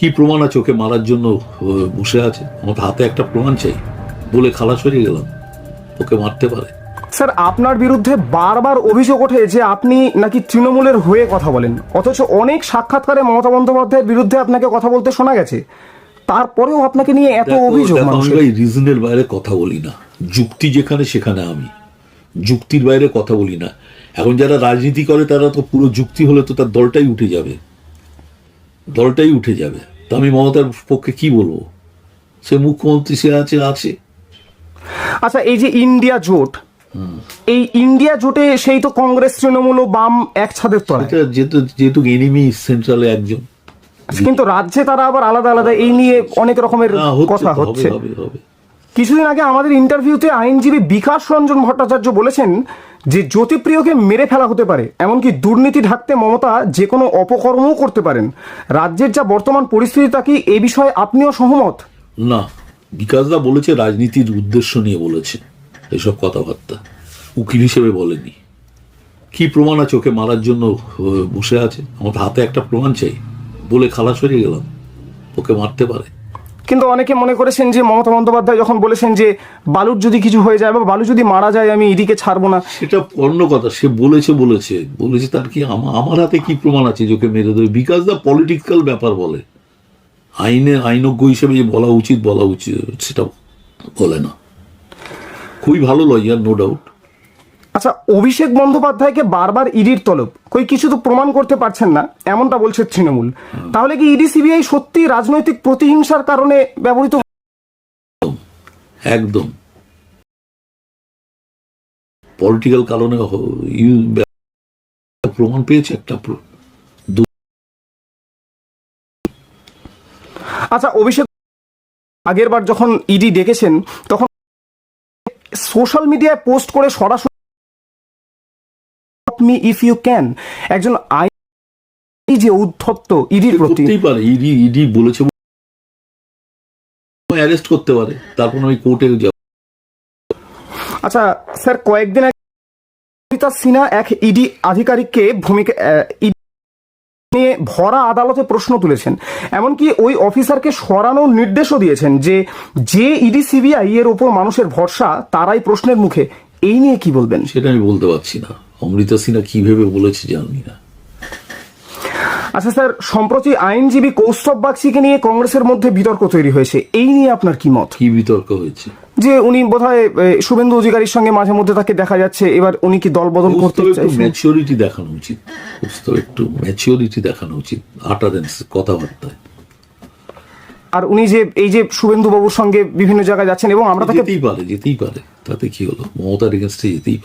কি প্রমাণ আছে? ওকে মারার জন্য বসে আছে। আমার হাতে একটা প্রমাণ চাই। বলে খালাস হয়ে গেলাম। ওকে মারতে পারে। স্যার আপনার বিরুদ্ধে বারবার অভিযোগ ওঠে যে আপনি নাকি তৃণমূলের হয়ে কথা বলেন। অথচ অনেক সাক্ষাৎকারে মমতা বন্দ্যোপাধ্যায়ের বিরুদ্ধে আপনাকে কথা বলতে শোনা গেছে। তারপরেও আপনাকে নিয়ে এত অভিযোগ দেখো, আমি মানুষের ভাই রিজনের বাইরে কথা বলি না। যুক্তি যেখানে সেখানে আমি। যুক্তির বাইরে কথা বলি না। এখন যারা রাজনীতি করে তারা তো পুরো যুক্তি হলে তো তার দলটাই উঠে যাবে। দলটাই উঠে যাবে। তো আমি মমতার পক্ষে কি বলব? সে মুখ্যমন্ত্রী সে আছে আছে। আচ্ছা এই যে ইন্ডিয়া জোট এই ইন্ডিয়া জোটে সেই তো কংগ্রেস তৃণমূল ও বাম এক ছাদের তলায়। এটা যেহেতু যেহেতু এনিমি সেন্ট্রালে একজন। কিন্তু রাজ্যে তারা আবার আলাদা আলাদা এই নিয়ে অনেক রকমের কথা হচ্ছে। কিছুদিন আগে আমাদের ইন্টারভিউতে আইনজীবী বিকাশ রঞ্জন ভট্টাচার্য বলেছেন যে জ্যোতিপ্রিয়কে মেরে ফেলা হতে পারে, এমনকি দুর্নীতি ঢাকতে মমতা যে কোনো অপকর্মও করতে পারেন। রাজ্যের যা বর্তমান পরিস্থিতি, তা কি এ বিষয়ে আপনিও সহমত? না, বিকাশদা বলেছে, রাজনীতির উদ্দেশ্য নিয়ে বলেছে, এসব কথাবার্তা। উকিল হিসেবে বলেনি। কি প্রমাণ আছে ওকে মারার জন্য বসে আছে? আমার হাতে একটা প্রমাণ চাই। বলে খালাস হয়ে গেলাম। ওকে মারতে পারে। কিন্তু অনেকে মনে করেছেন যে মমতা বন্দ্যোপাধ্যায় যখন বলেছেন যে বালুর যদি কিছু হয়ে যায় বা বালু যদি মারা যায়, আমি ইডিকে ছাড়বো না। সেটা অন্য কথা, সে বলেছে বলেছে। বলেছে তার কি আমা- আমার হাতে কি প্রমাণ আছে যে ওকে মেরে দেবে বিকাশ দা পলিটিক্যাল ব্যাপার বলে। আইনে, আইনজ্ঞ হিসেবে যে বলা উচিত বলা উচিত, সেটা বলে না। খুবই ভালো লয়ার নো ডাউট আচ্ছা অভিষেক বন্দ্যোপাধ্যায়কে বারবার ইডির তলব। কই কিছু তো প্রমাণ করতে পারছেন না এমনটা বলছে তৃণমূল। তাহলে কি ইডি সিবিআই সত্যি রাজনৈতিক প্রতিহিংসার কারণে ব্যবহৃত একদম। পলিটিক্যাল কারণে প্রমাণ পেয়েছে একটা আচ্ছা অভিষেক আগের বার যখন ইডি ডেকেছেন তখন সোশ্যাল মিডিয়ায় পোস্ট করে সরাসরি মি ইফ ইউ ক্যান একজন এই যে উদ্ধত্ত ইডির প্রতি। পারে ইডি ইডি বলেছে অ্যারেস্ট করতে পারে তারপর আমি কোর্টে যাব। আচ্ছা স্যার কয়েকদিন আগে অমিতা সিনহা এক ইডি আধিকারিককে ভূমিকা নিয়ে ভরা আদালতে প্রশ্ন তুলেছেন। এমনকি ওই অফিসারকে সরানোর নির্দেশও দিয়েছেন যে যে ইডি সিবিআই এর ওপর মানুষের ভরসা তারাই প্রশ্নের মুখে। এই নিয়ে কি বলবেন? সেটা আমি বলতে পারছি না। অমৃতা সিনহা কি ভেবে বলেছে জানি না। আচ্ছা স্যার সম্প্রতি আইনজীবী কৌস্তব বাগচিকে নিয়ে কংগ্রেসের মধ্যে বিতর্ক তৈরি হয়েছে। এই নিয়ে আপনার কি মত? কি বিতর্ক হয়েছে? যে উনি বোধহয় শুভেন্দু অধিকারীর সঙ্গে মাঝে মধ্যে তাকে দেখা যাচ্ছে এবার উনি কি দল বদল করতে চাইছেন? ম্যাচিওরিটি দেখানো উচিত। পুস্তকে একটু ম্যাচিওরিটি দেখানো উচিত আটারেন্স কথাবার্তায়। আর উনি যে এই যে শুভেন্দু বাবুর সঙ্গে বিভিন্ন জায়গায় যাচ্ছেন এবং আমরা তাকে যেতেই পারে যেতেই পারে। তাতে কি হলো? মমতার এগেনস্টে যেতেই পারে।